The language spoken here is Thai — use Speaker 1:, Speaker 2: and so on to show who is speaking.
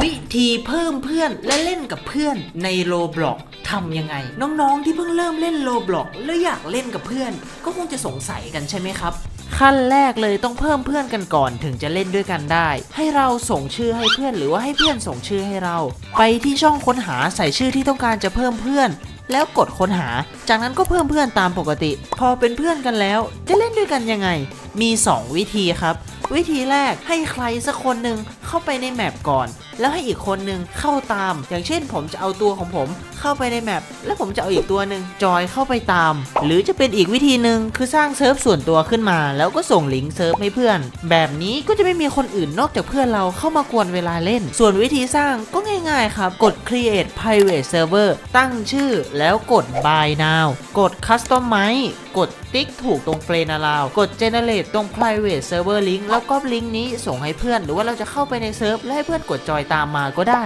Speaker 1: วิธีเพิ่มเพื่อนและเล่นกับเพื่อนในโลบล็อกทำยังไง น้องๆที่เพิ่งเริ่มเล่นโลบล็อกแล้วอยากเล่นกับเพื่อน ก็คงจะสงสัยกันใช่ไหมครับ ขั้นแรกเลยต้องเพิ่มเพื่อนกันก่อนถึงจะเล่นด้วยกันได้ ให้เราส่งชื่อให้เพื่อนหรือว่าให้เพื่อนส่งชื่อให้เรา ไปที่ช่องค้นหาใส่ชื่อที่ต้องการจะเพิ่มเพื่อน แล้วกดค้นหา จากนั้นก็เพิ่มเพื่อนตามปกติ พอเป็นเพื่อนกันแล้ว จะเล่นด้วยกันยังไง มี 2 วิธีครับวิธีแรกให้ใครสักคนหนึ่ง เข้าไปในแมปก่อน แล้วให้อีกคนหนึ่งเข้าตาม อย่างเช่น ผมจะเอาตัวของผมเข้าไปในแมปแล้วผมจะเอาอีกตัวหนึ่งจอยเข้าไปตาม หรือจะเป็นอีกวิธีหนึ่งคือสร้างเซิร์ฟส่วนตัวขึ้นมา แล้วก็ส่งลิงก์เซิร์ฟให้เพื่อน แบบนี้ก็จะไม่มีคนอื่นนอกจากเพื่อนเราเข้ามากวนเวลาเล่น ส่วนวิธีสร้างก็ง่ายๆครับ กด create private server ตั้งชื่อแล้วกด buy now กด customize กดติ๊กถูกตรง friend allow กด generate ตรง private server link แล้วก็ลิงก์นี้ส่งให้เพื่อน หรือว่าเราจะเข้าไปในเซิร์ฟและให้เพื่อนกดจอยตามมาก็ได้